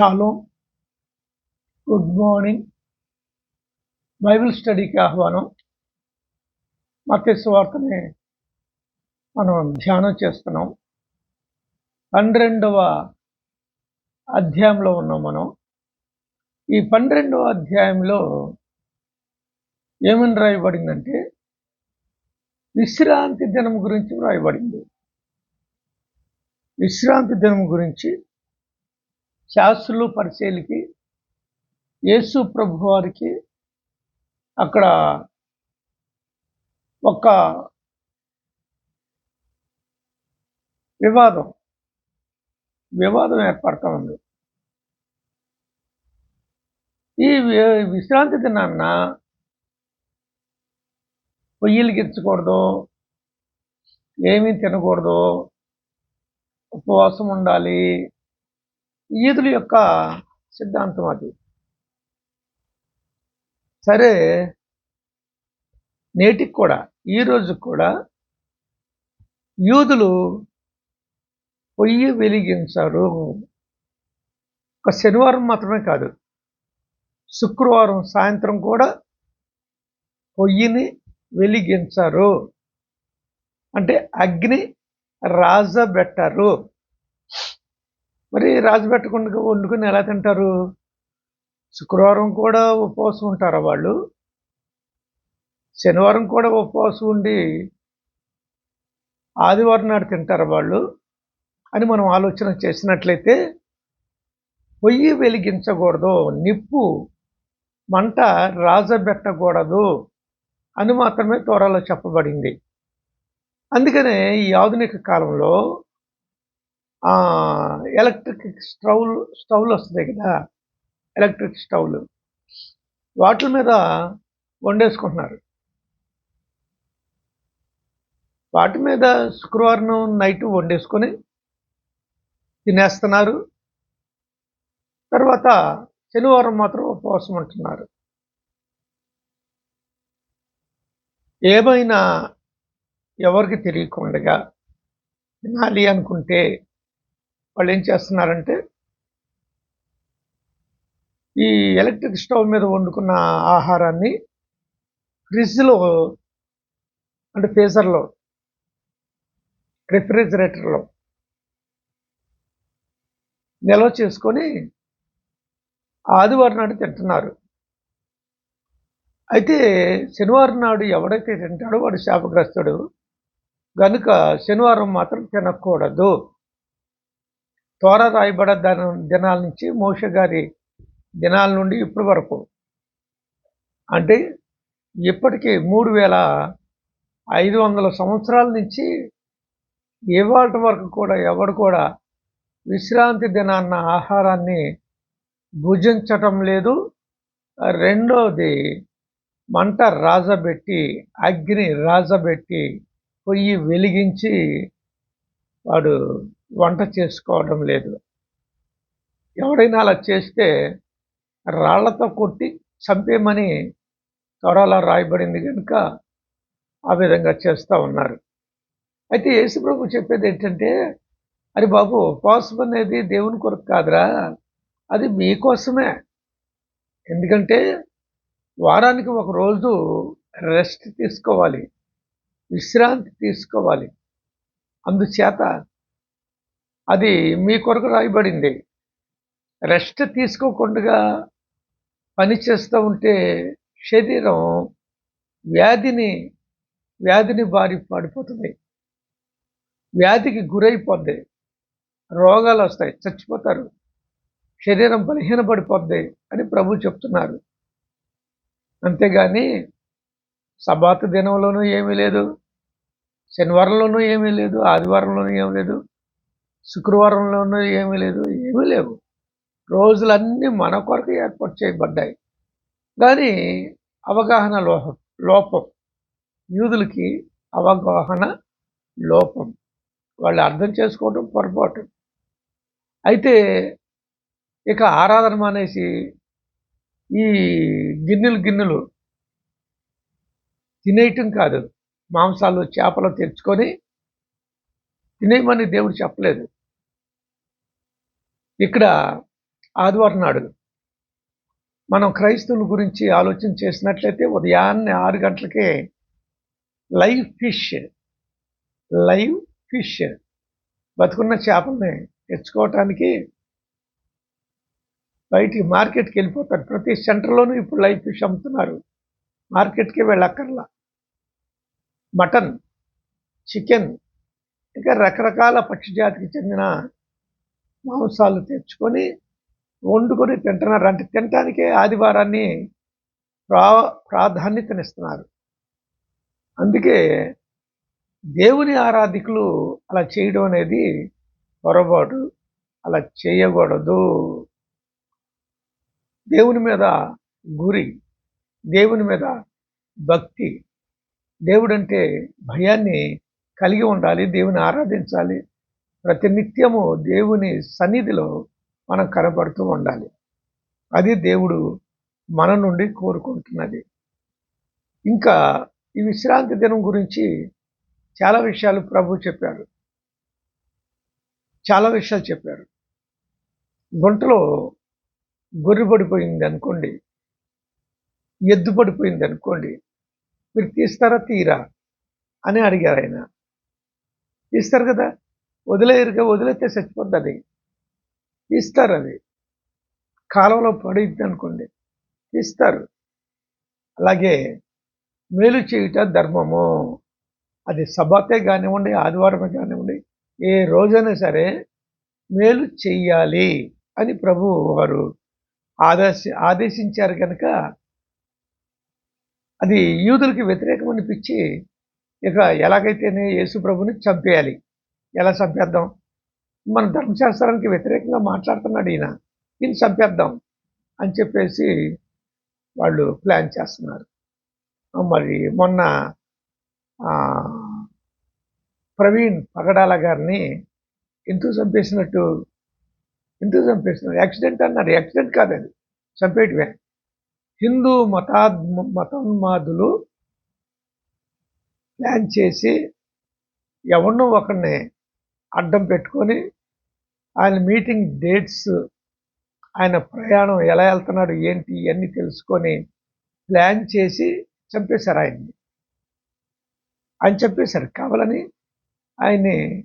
Shallow good morning Bible స్టడీకి ఆహ్వానం. మత్స్య వార్తని మనం ధ్యానం చేస్తున్నాం. పన్నెండవ అధ్యాయంలో ఉన్నాం మనం. ఈ పన్నెండవ అధ్యాయంలో ఏమని రాయబడిందంటే విశ్రాంతి దినం గురించి రాయబడింది విశ్రాంతి దినం గురించి శాస్త్రులు పరిశీలికి యేసు ప్రభు వారికి అక్కడ ఒక వివాదం వివాదం ఏర్పడతా ఉంది ఈ విశ్రాంతి దినాన్న పొయ్యిలు గిచ్చకూడదు ఏమీ తినకూడదు ఉపవాసం ఉండాలి ఈదుల యొక్క సిద్ధాంతం అది. సరే నేటికి కూడా ఈరోజు కూడా యూదులు పొయ్యి వెలిగించారు. ఒక శనివారం మాత్రమే కాదు శుక్రవారం సాయంత్రం కూడా పొయ్యిని వెలిగించారు. అంటే అగ్ని రాజబెట్టారు మరి రాజు పెట్టకుండా వండుకుని ఎలా తింటారు? శుక్రవారం కూడా ఉపవాసం ఉంటారా వాళ్ళు? శనివారం కూడా ఉపవాసం ఉండి ఆదివారం నాడు తింటారా వాళ్ళు? అని మనం ఆలోచన చేసినట్లయితే పొయ్యి వెలిగించకూడదు నిప్పు మంట రాజబెట్టకూడదు అని మాత్రమే త్వరలో చెప్పబడింది. అందుకనే ఈ ఆధునిక కాలంలో ఎలక్ట్రిక్ స్టవ్లు స్టవ్లు వస్తుంది కదా ఎలక్ట్రిక్ స్టవ్లు వాటి మీద వండేసుకుంటున్నారు. వాటి మీద శుక్రవారం నైట్ వండేసుకొని తినేస్తున్నారు. తర్వాత శనివారం మాత్రం ఉపవాసం ఉంటున్నారు. ఏమైనా ఎవరికి తెలియకుండా తినాలి అనుకుంటే వాళ్ళు ఏం చేస్తున్నారంటే ఈ ఎలక్ట్రిక్ స్టవ్ మీద వండుకున్న ఆహారాన్ని ఫ్రిడ్జ్లో అంటే ఫేజర్లో రెఫ్రిజిరేటర్లో నిల్వ చేసుకొని ఆదివారం నాడు తింటున్నారు. అయితే శనివారం నాడు ఎవడైతే తింటాడో వాడు శాపగ్రస్తుడు. కనుక శనివారం మాత్రం తినకూడదు. త్వర రాయబడ దినాల నుంచి మోష గారి దినాల నుండి ఇప్పటి వరకు. అంటే ఇప్పటికీ మూడు వేల ఐదు వందల సంవత్సరాల నుంచి ఇవాళ వరకు కూడా ఎవడు కూడా విశ్రాంతి దినాన్న ఆహారాన్ని భుజించటం లేదు. రెండోది మంట రాజబెట్టి అగ్ని రాజబెట్టి పొయ్యి వెలిగించి వాడు వంట చేసుకోవడం లేదు. ఎవడైనా అలా చేస్తే రాళ్ళతో కొట్టి చంపేమని త్వరలా రాయబడింది కనుక ఆ విధంగా చేస్తూ ఉన్నారు. అయితే యేసుప్రభు చెప్పేది ఏంటంటే అరే బాబు ఉపవాసం అనేది దేవుని కొరకు కాదురా అది మీకోసమే ఎందుకంటే వారానికి ఒక రోజు రెస్ట్ తీసుకోవాలి విశ్రాంతి తీసుకోవాలి. అందుచేత అది మీ కొరకు రాయబడింది. రెస్ట్ తీసుకోకుండా పని చేస్తూ ఉంటే శరీరం వ్యాధిని వ్యాధిని బారి పడిపోతుంది. వ్యాధికి గురైపోద్ది. రోగాలు వస్తాయి. చచ్చిపోతారు. శరీరం బలహీనపడిపోద్ది అని ప్రభు చెప్తున్నారు. అంతేగాని సబాత్ దినంలోనూ ఏమీ లేదు. శనివారంలోనూ ఏమీ లేదు. ఆదివారంలోనూ ఏమీ లేదు. శుక్రవారంలోనూ ఏమీ లేదు ఏమీ లేవు. రోజులన్నీ మన కొరకు ఏర్పాటు చేయబడ్డాయి. కానీ అవగాహన లోపం లోపం యూదులకి అవగాహన లోపం వాళ్ళు అర్థం చేసుకోవడం పొరపాటు. అయితే ఇక ఆరాధన మానేసి ఈ గిన్నెలు గిన్నెలు తినేయటం కాదు. మాంసాలు చేపలు తెచ్చుకొని తినేయమని దేవుడు చెప్పలేదు. ఇక్కడ ఆదివారం నాడు మనం క్రైస్తవుల గురించి ఆలోచన చేసినట్లయితే ఉదయాన్నే ఆరు గంటలకే లైవ్ ఫిష్ లైవ్ ఫిష్ బతుకున్న చేపల్ని తెచ్చుకోవటానికి బయటికి మార్కెట్కి వెళ్ళిపోతారు. ప్రతి సెంటర్లోనూ ఇప్పుడు లైవ్ ఫిష్ అమ్ముతున్నారు. మార్కెట్కి వెళ్ళక్కర్లా. మటన్ చికెన్ ఇంకా రకరకాల పక్షి జాతికి చెందిన మాంసాలు తెచ్చుకొని వండుకొని తింటున్నారు. అంటే తినటానికే ఆదివారాన్ని ప్రా ప్రాధాన్యతనిస్తున్నారు. అందుకే దేవుని ఆరాధికులు అలా చేయడం అనేది పొరపాటు. అలా చేయకూడదు. దేవుని మీద గురి దేవుని మీద భక్తి. దేవుడంటే భయాన్ని కలిగి ఉండాలి దేవుని ఆరాధించాలి. ప్రతినిత్యము దేవుని సన్నిధిలో మనం కనపడుతూ ఉండాలి. అది దేవుడు మన నుండి కోరుకుంటున్నది. ఇంకా ఈ విశ్రాంతి దినం గురించి చాలా విషయాలు ప్రభు చెప్పారు. చాలా విషయాలు చెప్పారు. గుంటలో గొర్రె పడిపోయింది అనుకోండి ఎద్దు పడిపోయింది అనుకోండి మీరు తీస్తారా తీరా అని అడిగారు ఆయన. ఇస్తారు కదా. వదిలేరుగా వదిలేస్తే చచ్చిపోద్ది అది. ఇస్తారు అది. కాలంలో పడిద్ది అనుకోండి. ఇస్తారు. అలాగే మేలు చేయుట ధర్మము. అది సబాతే కానివ్వండి ఆదివారమే కానివ్వండి ఏ రోజైనా సరే మేలు చెయ్యాలి అని ప్రభు వారు ఆదేశ ఆదేశించారు కనుక అది యూదులకి వ్యతిరేకం అనిపించి ఇక ఎలాగైతేనే యేసు ప్రభుని చంపేయాలి. ఎలా చంపేద్దాం? మన ధర్మశాస్త్రానికి వ్యతిరేకంగా మాట్లాడుతున్నాడు ఈయన. ఈయన చంపేద్దాం అని చెప్పేసి వాళ్ళు ప్లాన్ చేస్తున్నారు. మరి మొన్న ప్రవీణ్ పగడాల గారిని ఎందుకు చంపేసినట్టు ఎందుకు చంపేసినారు యాక్సిడెంట్ అన్నారు. యాక్సిడెంట్ కాదు అది చంపేటివే హిందూ మతా మతోన్మాదులు ప్లాన్ చేసి ఎవరినో ఒకరిని అడ్డం పెట్టుకొని ఆయన మీటింగ్ డేట్స్ ఆయన ప్రయాణం ఎలా వెళ్తున్నాడు ఏంటి ఇవన్నీ తెలుసుకొని ప్లాన్ చేసి చంపేశారు ఆయన్ని. ఆయన చంపేశారు కావాలని ఆయన్ని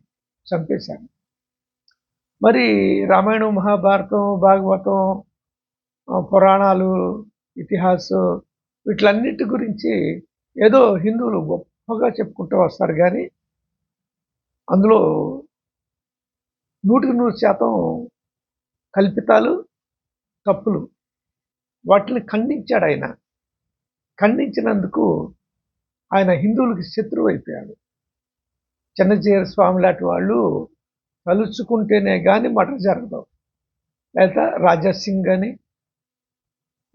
చంపేశారు. మరి రామాయణం మహాభారతం భాగవతం పురాణాలు ఇతిహాసం వీటిలన్నిటి గురించి ఏదో హిందువులు గొప్పగా చెప్పుకుంటూ వస్తారు కానీ అందులో నూటికి నూరు శాతం కల్పితాలు తప్పులు. వాటిని ఖండించాడు ఆయన. ఖండించినందుకు ఆయన హిందువులకి శత్రువు అయిపోయాడు. చిన్నచీర స్వామి లాంటి వాళ్ళు తలుచుకుంటేనే కానీ మటర్ జరగదు. లేదా రాజాసింగ్ కానీ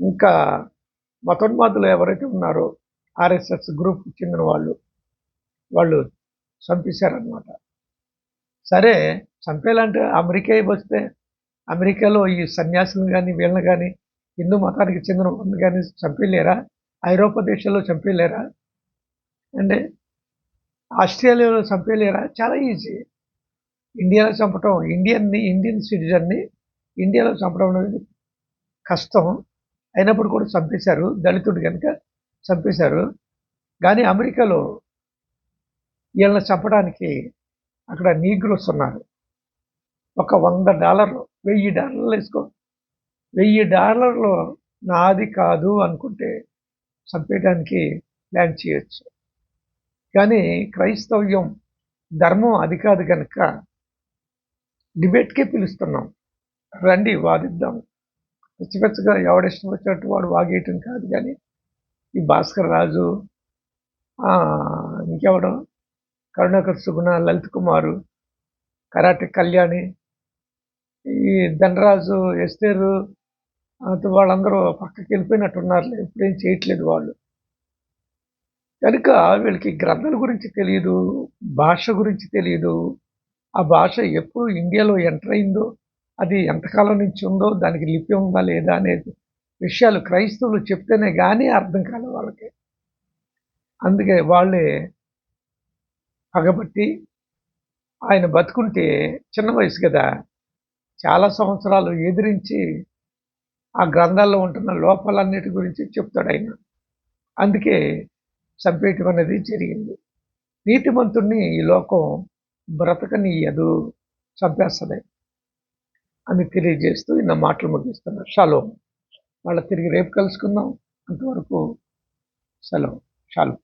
ఇంకా మతోన్మాదులు ఎవరైతే ఉన్నారో ఆర్ఎస్ఎస్ గ్రూప్ చెందిన వాళ్ళు వాళ్ళు చంపేశారనమాట సరే చంపేయాలంటే అమెరికా వస్తే అమెరికాలో ఈ సన్యాసులను కానీ వీళ్ళని కానీ హిందూ మతానికి చెందిన వాళ్ళని కానీ చంపేయలేరా? ఐరోపా దేశాల్లో చంపేయలేరా? అంటే ఆస్ట్రేలియాలో చంపేయలేరా? చాలా ఈజీ. ఇండియాలో చంపటం ఇండియన్ని ఇండియన్ సిటిజన్ని ఇండియాలో చంపడం అనేది కష్టం. అయినప్పుడు కూడా చంపేశారు. దళితుడు కనుక చంపేశారు. కానీ అమెరికాలో వీళ్ళని చంపడానికి అక్కడ నీగ్రోస్ ఉన్నారు. ఒక వంద డాలర్లు వెయ్యి డాలర్లు వేసుకో వెయ్యి డాలర్లు నాది కాదు అనుకుంటే చంపేయడానికి ప్లాన్ చేయొచ్చు. కానీ క్రైస్తవ్యం ధర్మం అది కాదు కనుక డిబేట్కే పిలుస్తున్నాం. రండి వాదిద్దాం. పిచ్చిపెచ్చగా ఎవడిష్టం వచ్చినట్టు వాడు వాగేయటం కాదు కానీ ఈ భాస్కర్ రాజు ఇంకెవడం కరుణాకర్ సుగుణ లలిత్ కుమారు కరాటే కళ్యాణి ఈ ధనరాజు ఎస్తేరు వాళ్ళందరూ పక్కకి వెళ్ళిపోయినట్టున్నారు ఎప్పుడేం చేయట్లేదు వాళ్ళు. కనుక వీళ్ళకి గ్రంథాల గురించి తెలియదు భాష గురించి తెలియదు ఆ భాష ఎప్పుడు ఇండియాలో ఎంటర్ అయిందో అది ఎంతకాలం నుంచి ఉందో దానికి లిపి ఉందా లేదా అనేది విషయాలు క్రైస్తవులు చెప్తేనే కానీ అర్థం కాదు వాళ్ళకి. అందుకే వాళ్ళే పగబట్టి ఆయన బతుకుంటే చిన్న వయసు కదా చాలా సంవత్సరాలు ఎదిరించి ఆ గ్రంథాల్లో ఉంటున్న లోపాలన్నిటి గురించి చెప్తాడు ఆయన. అందుకే చంపేయటం అనేది జరిగింది. నీతిమంతుణ్ణి ఈ లోకం బ్రతకనీయదు చంపేస్తుంది అని తెలియజేస్తూ ఇన్న మాటలు ముగిస్తున్నారు షాలో. వాళ్ళ తిరిగి రేపు కలుసుకుందాం. అంతవరకు సెలవు. షాలో.